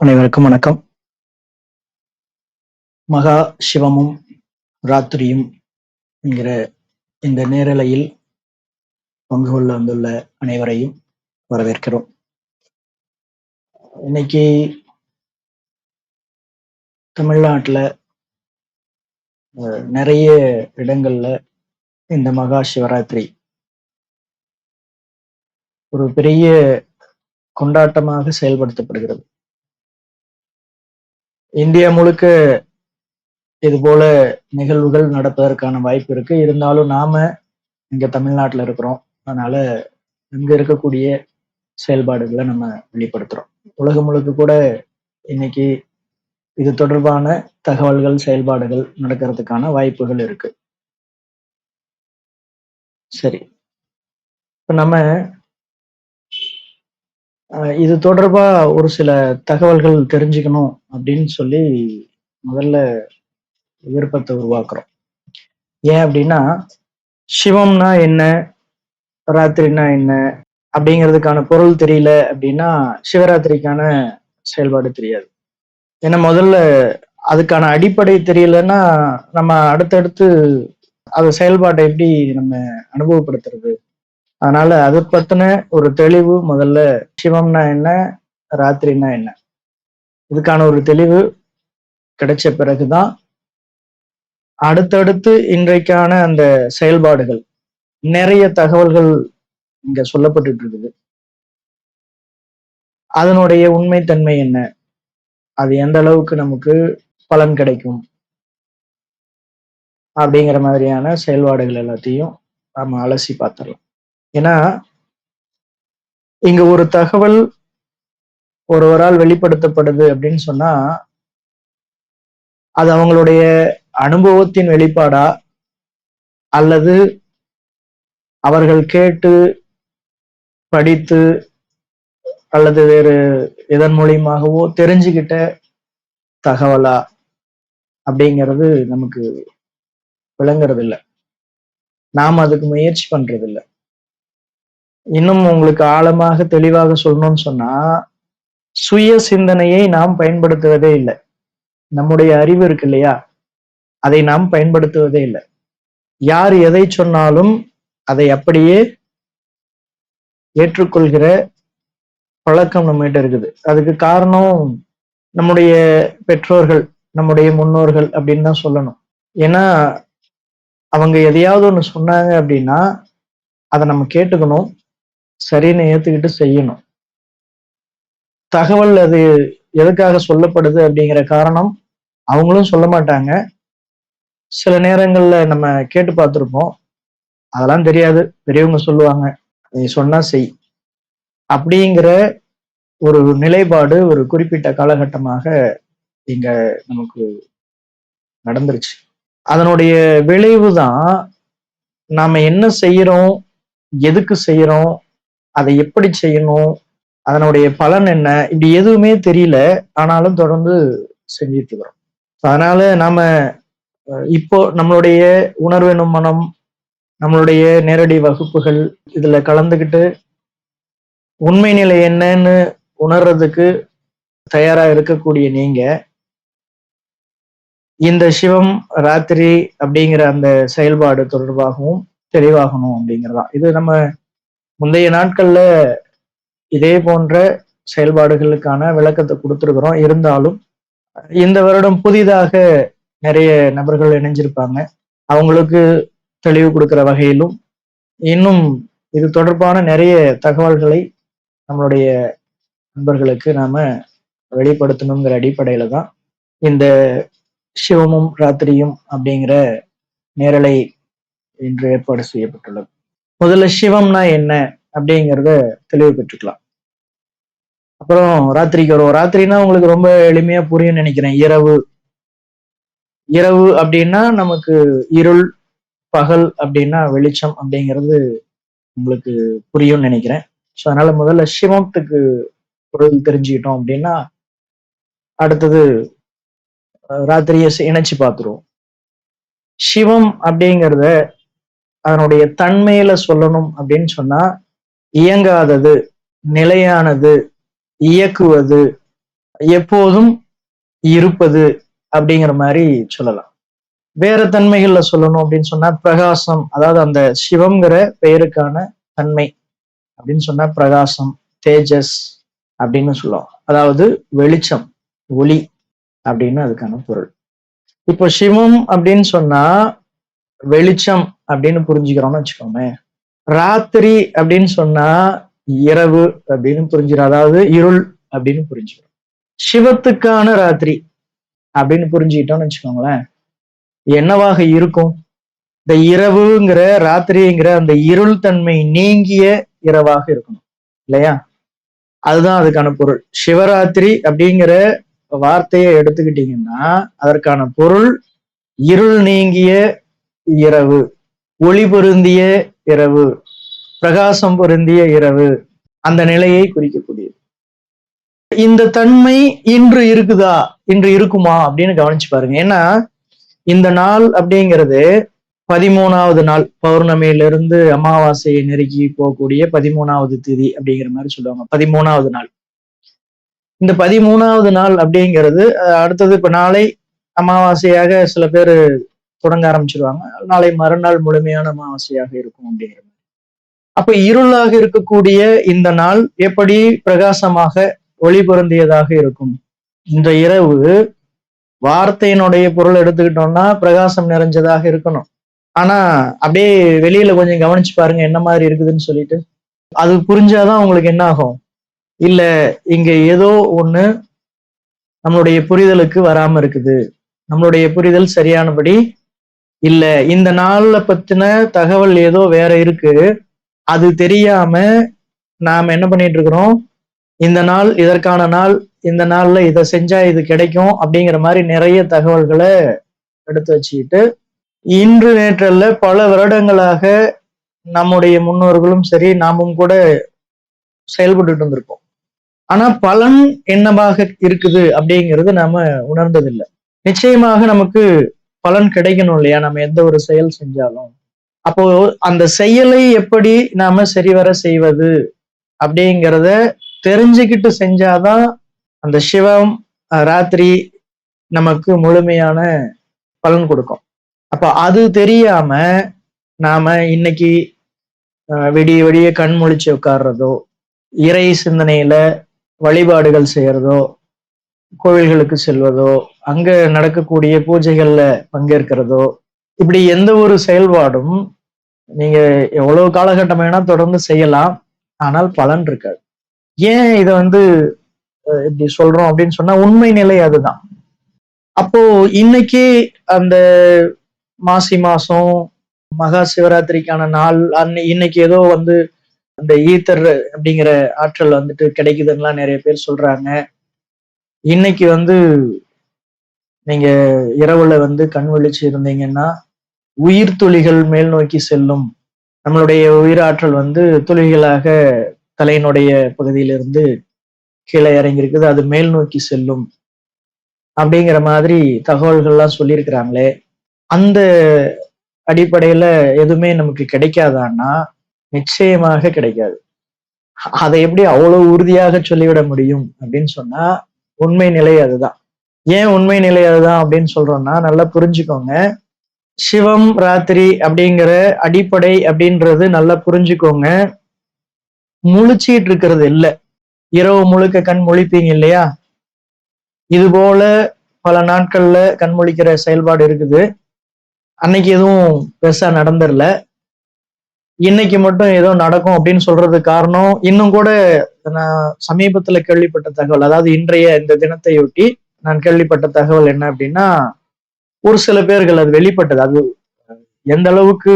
அனைவருக்கும் வணக்கம். மகா சிவமும் ராத்திரியும் என்கிற இந்த நேரலையில் பங்கு கொள்ள வந்துள்ள அனைவரையும் வரவேற்கிறோம். இன்னைக்கு தமிழ்நாட்டுல நிறைய இடங்கள்ல இந்த மகா சிவராத்திரி ஒரு பெரிய கொண்டாட்டமாக செயல்படுத்தப்படுகிறது. இந்தியா முழுக்க இது போல நிகழ்வுகள் நடப்பதற்கான வாய்ப்பு இருக்கு. இருந்தாலும் நாம இங்க தமிழ்நாட்டில் இருக்கிறோம். அதனால இங்க இருக்கக்கூடிய செயல்பாடுகளை நம்ம வெளிப்படுத்துறோம். உலகம் முழுக்க கூட இன்னைக்கு இது தொடர்பான தகவல்கள் செயல்பாடுகள் நடக்கிறதுக்கான வாய்ப்புகள் இருக்கு. சரி. இப்ப நம்ம இது தொடர்பா ஒரு சில தகவல்கள் தெரிஞ்சுக்கணும் அப்படின்னு சொல்லி முதல்ல விருப்பத்தை உருவாக்குறோம். ஏன் அப்படின்னா சிவம்னா என்ன ராத்திரினா என்ன அப்படிங்கிறதுக்கான பொருள் தெரியல அப்படின்னா சிவராத்திரிக்கான செயல்பாடு தெரியாது. ஏன்னா முதல்ல அதுக்கான அடிப்படை தெரியலன்னா நம்ம அடுத்தடுத்து அது செயல்பாட்டை எப்படி நம்ம அனுபவப்படுத்துறது? அதனால அதை பத்தின ஒரு தெளிவு முதல்ல சிவம்னா என்ன ராத்திரினா என்ன? இதுக்கான ஒரு தெளிவு கிடைச்ச பிறகுதான். அடுத்தடுத்து இன்றைக்கான அந்த செயல்பாடுகள் நிறைய தகவல்கள் இங்க சொல்லப்பட்டுட்டு இருக்குது அதனுடைய உண்மைத்தன்மை என்ன? அது எந்த அளவுக்கு நமக்கு பலன் கிடைக்கும்? அப்படிங்கிற மாதிரியான செயல்பாடுகள் எல்லாத்தையும் நாம அலசி பார்த்துடலாம். ஏன்னா இங்க ஒரு தகவல் ஒருவரால் வெளிப்படுத்தப்படுது அப்படின்னு சொன்னா அது அவங்களுடைய அனுபவத்தின் வெளிப்பாடா? அல்லது அவர்கள் கேட்டு படித்து அல்லது வேறு இதன் மூலியமாகவோ தெரிஞ்சுக்கிட்ட தகவலா? அப்படிங்கிறது நமக்கு விளங்குறது இல்லை நாம் அதுக்கு முயற்சி பண்றது இல்லை இன்னும் உங்களுக்கு ஆழமாக தெளிவாக சொல்லணும்னு சொன்னா சுய சிந்தனையை நாம் பயன்படுத்துவதே இல்லை. நம்முடைய அறிவு இருக்கு இல்லையா? அதை நாம் பயன்படுத்துவதே இல்லை. யார் எதை சொன்னாலும் அதை அப்படியே ஏற்றுக்கொள்கிற பழக்கம் நம்மகிட்ட இருக்குது. அதுக்கு காரணம் நம்முடைய பெற்றோர்கள் நம்முடைய முன்னோர்கள் அப்படின்னு தான் சொல்லணும். ஏன்னா அவங்க எதையாவது ஒன்று சொன்னாங்க அப்படின்னா அதை நம்ம கேட்டுக்கணும். சரின்னு ஏத்துக்கிட்டு செய்யணும். தகவல் அது எதுக்காக சொல்லப்படுது அப்படிங்கிற காரணம் அவங்களும் சொல்ல மாட்டாங்க. சில நேரங்கள்ல நம்ம கேட்டு பார்த்துருப்போம். அதெல்லாம் தெரியாது. பெரியவங்க சொல்லுவாங்க. நீ சொன்னா செய். அப்படிங்கிற ஒரு நிலைப்பாடு ஒரு குறிப்பிட்ட காலகட்டமாக இங்க நமக்கு நடந்துருச்சு. அதனுடைய விளைவு தான் நாம என்ன செய்யறோம் எதுக்கு செய்யறோம் அதை எப்படி செய்யணும் அதனுடைய பலன் என்ன இப்படி எதுவுமே தெரியல. ஆனாலும் தொடர்ந்து செஞ்சுட்டு இருக்கிறோம். அதனால நாம இப்போ நம்மளுடைய உணர்வெனும் மனம் நம்மளுடைய நேரடி வகுப்புகள் இதுல கலந்துக்கிட்டு உண்மை நிலை என்னன்னு உணர்றதுக்கு தயாரா இருக்கக்கூடிய நீங்க இந்த சிவம் ராத்திரி அப்படிங்கிற அந்த செயல்பாடு தொடர்பாகவும் தெளிவாகணும் அப்படிங்கிறதா. இது நம்ம முந்தைய நாட்கள்ல இதே போன்ற செயல்பாடுகளுக்கான விளக்கத்தை கொடுத்துருக்குறோம். இருந்தாலும் இந்த வருடம் புதிதாக நிறைய நபர்கள் இணைஞ்சிருப்பாங்க. அவங்களுக்கு தெளிவு கொடுக்குற வகையிலும் இன்னும் இது தொடர்பான நிறைய தகவல்களை நம்மளுடைய நண்பர்களுக்கு நாம வெளிப்படுத்தணுங்கிற அடிப்படையில தான் இந்த சிவமும் ராத்திரியும் அப்படிங்கிற நேரலை இன்று ஏற்பாடு செய்யப்பட்டுள்ளது. முதல்ல சிவம்னா என்ன அப்படிங்கிறத தெளிவு பெற்றுக்கலாம். அப்புறம் ராத்திரிக்கு வருவோம். ராத்திரினா உங்களுக்கு ரொம்ப எளிமையா புரியும்னு நினைக்கிறேன். இரவு. இரவு அப்படின்னா நமக்கு இருள் பகல் அப்படின்னா வெளிச்சம் அப்படிங்கிறது உங்களுக்கு புரியும்னு நினைக்கிறேன். ஸோ அதனால முதல்ல சிவத்துக்கு பொருள் தெரிஞ்சுக்கிட்டோம் அப்படின்னா அடுத்தது ராத்திரியை இணைச்சு பார்த்துருவோம். சிவம் அப்படிங்கிறத அதனுடைய தன்மையில சொல்லணும் அப்படின்னு சொன்னா இயங்காதது நிலையானது இயக்குவது எப்போதும் இருப்பது அப்படிங்கிற மாதிரி சொல்லலாம். வேற தன்மைகள்ல சொல்லணும் அப்படின்னு சொன்னா பிரகாசம் அதாவது அந்த சிவம்ங்கிற பெயருக்கான தன்மை அப்படின்னு சொன்னா பிரகாசம் தேஜஸ் அப்படின்னு சொல்லுவோம். அதாவது வெளிச்சம் ஒளி அப்படின்னு அதுக்கான பொருள். இப்போ சிவம் அப்படின்னு சொன்னா வெளிச்சம் அப்படின்னு புரிஞ்சுக்கிறோம்னு வச்சுக்கோமே. ராத்திரி அப்படின்னு சொன்னா இரவு அப்படின்னு புரிஞ்சுக்கிறோம் அதாவது இருள் அப்படின்னு புரிஞ்சுக்கிறோம். சிவத்துக்கான ராத்திரி அப்படின்னு புரிஞ்சுக்கிட்டோம்னு வச்சுக்கோங்களேன். என்னவாக இருக்கும்? இந்த இரவுங்கிற ராத்திரிங்கிற அந்த இருள் தன்மை நீங்கிய இரவாக இருக்கணும். இல்லையா? அதுதான் அதுக்கான பொருள். சிவராத்திரி அப்படிங்கிற வார்த்தையை எடுத்துக்கிட்டீங்கன்னா அதற்கான பொருள் இருள் நீங்கிய இரவு. ஒளி பொருந்திய இரவு. பிரகாசம் பொருந்திய இரவு. அந்த நிலையை குறிக்கக்கூடியது. இந்த தன்மை இன்று இருக்குதா? இன்று இருக்குமா? அப்படின்னு கவனிச்சு பாருங்க. ஏன்னா இந்த நாள் அப்படிங்கிறது பதிமூணாவது நாள். பௌர்ணமியிலிருந்து அமாவாசையை நெருக்கி போகக்கூடிய பதிமூணாவது திதி அப்படிங்கிற மாதிரி சொல்லுவாங்க. பதிமூணாவது நாள். இந்த பதிமூணாவது நாள் அப்படிங்கிறது அடுத்தது இப்ப நாளை அமாவாசையாக சில பேர் தொடங்க ஆரம்பிச்சிருவாங்க. நாளை மறுநாள் முழுமையான அமாவாசையாக இருக்கும் அப்படிங்கிற மாதிரி. அப்ப இருளாக இருக்கக்கூடிய இந்த நாள் எப்படி பிரகாசமாக ஒளி பொருந்தியதாக இருக்கும்? இந்த இரவு வார்த்தையினுடைய பொருள் எடுத்துக்கிட்டோம்னா பிரகாசம் நிறைஞ்சதாக இருக்கணும். ஆனா அப்படியே வெளியில கொஞ்சம் கவனிச்சு பாருங்க என்ன மாதிரி இருக்குதுன்னு சொல்லிட்டு. அது புரிஞ்சாதான் உங்களுக்கு என்ன ஆகும்? இல்ல இங்க ஏதோ ஒண்ணு நம்மளுடைய புரிதலுக்கு வராம இருக்குது. நம்மளுடைய புரிதல் சரியானபடி இல்ல இந்த நாள்ல பத்தின தகவல் ஏதோ வேற இருக்கு. அது தெரியாம நாம என்ன பண்ணிட்டு இருக்கிறோம்? இந்த நாள் இதற்கான நாள் இந்த நாள்ல இதை செஞ்சா இது கிடைக்கும் அப்படிங்கிற மாதிரி நிறைய தகவல்களை எடுத்து வச்சுக்கிட்டு இன்று நேற்றல்ல பல வருடங்களாக நம்முடைய முன்னோர்களும் சரி நாமும் கூட செயல்பட்டு இருந்திருக்கோம். ஆனா பலன் என்னவாக இருக்குது அப்படிங்கிறது நாம உணர்ந்ததில்லை. நிச்சயமாக நமக்கு பலன் கிடைக்கணும் இல்லையா? நம்ம எந்த ஒரு செயல் செஞ்சாலும். அப்போ அந்த செயலை எப்படி நாம சரிவர செய்வது அப்படிங்கிறத தெரிஞ்சுக்கிட்டு செஞ்சாதான் அந்த சிவம் ராத்திரி நமக்கு முழுமையான பலன் கொடுக்கும். அப்ப அது தெரியாம நாம இன்னைக்கு விடிய விடிய கண் முழிச்சு உட்கார்றதோ இறை சிந்தனையில வழிபாடுகள் செய்யறதோ கோவில்களுக்கு செல்வதோ அங்க நடக்கக்கூடிய பூஜைகள்ல பங்கேற்கிறதோ இப்படி எந்த ஒரு செயல்பாடும் நீங்க எவ்வளவு காலகட்டம் வேணா தொடர்ந்து செய்யலாம் ஆனால் பலன் இருக்காது. ஏன் இதை வந்து இப்படி சொல்றோம் அப்படின்னு சொன்னா உண்மை நிலை அதுதான். அப்போ இன்னைக்கு அந்த மாசி மாசம் மகா சிவராத்திரிக்கான நாள் அன்னை இன்னைக்கு ஏதோ வந்து அந்த ஈத்தர் அப்படிங்கிற ஆற்றல் வந்துட்டு கிடைக்குதுன்னா நிறைய பேர் சொல்றாங்க. இன்னைக்கு வந்து நீங்க இரவுல வந்து கண் விழிச்சு இருந்தீங்கன்னா உயிர் துளிகள் மேல் நோக்கி செல்லும். நம்மளுடைய உயிராற்றல் வந்து துளிகளாக தலையினுடைய பகுதியிலிருந்து கீழே இறங்கியிருக்குது அது மேல் நோக்கி செல்லும். அப்படிங்கிற மாதிரி தகவல்கள்லாம் சொல்லியிருக்கிறாங்களே அந்த அடிப்படையில எதுவுமே நமக்கு கிடைக்காதான்னா நிச்சயமாக கிடைக்காது. அதை எப்படி அவ்வளவு உறுதியாக சொல்லிவிட முடியும் அப்படின்னு சொன்னா உண்மை நிலை அதுதான். ஏன் உண்மை நிலை அதுதான் அப்படின்னு சொல்றோம்னா நல்லா புரிஞ்சுக்கோங்க. சிவம் ராத்திரி அப்படிங்கிற அடிப்படை அப்படின்றது நல்லா புரிஞ்சுக்கோங்க. முழிச்சிட்டு இருக்கிறது இல்லை. இரவு முழுக்க கண் முழிப்பீங்க இல்லையா? இது போல பல நாட்கள்ல கண் முழிக்கிற செயல்பாடு இருக்குது. அன்னைக்கு எதுவும் பெருசா நடந்துடல இன்னைக்கு மட்டும் ஏதோ நடக்கும் அப்படின்னு சொல்றது காரணம். இன்னும் கூட நான் சமீபத்துல கேள்விப்பட்ட தகவல் அதாவது இன்றைய இந்த தினத்தையொட்டி நான் கேள்விப்பட்ட தகவல் என்ன அப்படின்னா ஒரு சில பேர்கள் அது வெளிப்பட்டது. அது எந்த அளவுக்கு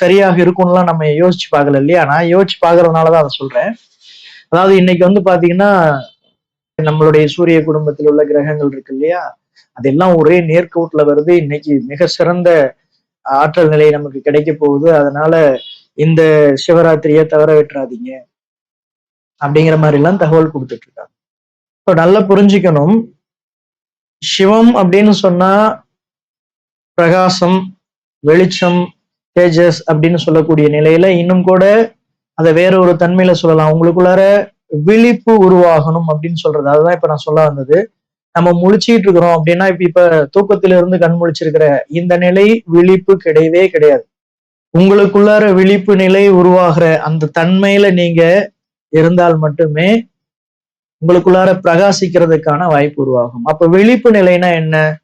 சரியாக இருக்கும்லாம் நம்ம யோசிச்சு பார்க்கல இல்லையா? நான் யோசிச்சு பார்க்கறதுனாலதான் அதை சொல்றேன். அதாவது இன்னைக்கு வந்து பாத்தீங்கன்னா நம்மளுடைய சூரிய குடும்பத்தில் உள்ள கிரகங்கள் இருக்கு இல்லையா? அதெல்லாம் ஒரே நேர்கோட்டுல வருது. இன்னைக்கு மிக சிறந்த ஆற்றல் நிலை நமக்கு கிடைக்க போகுது. அதனால இந்த சிவராத்திரியை தவற விட்டுறாதீங்க அப்படிங்கிற மாதிரி எல்லாம் தகவல் கொடுத்துட்டு இருக்காங்க. இப்போ நல்லா புரிஞ்சுக்கணும். சிவம் அப்படின்னு சொன்னா பிரகாசம் வெளிச்சம் தேஜஸ் அப்படின்னு சொல்லக்கூடிய நிலையில இன்னும் கூட அதை வேற ஒரு தன்மையில சொல்லலாம். உங்களுக்குள்ளார விழிப்பு உருவாகணும் அப்படின்னு சொல்றது. அதுதான் இப்ப நான் சொல்ல வந்தது. நம்ம முழிச்சிட்டு இருக்கிறோம் அப்படின்னா இப்ப இப்ப தூக்கத்திலிருந்து இருந்து கண் முழிச்சிருக்கிற இந்த நிலை விழிப்பு கிடையவே கிடையாது. உங்களுக்குள்ளார விழிப்பு நிலை உருவாகிற அந்த தன்மையில நீங்க இருந்தால் மட்டுமே உங்களுக்குள்ளார பிரகாசிக்கிறதுக்கான வாய்ப்பு உருவாகும். அப்ப விழிப்பு நிலைனா என்ன?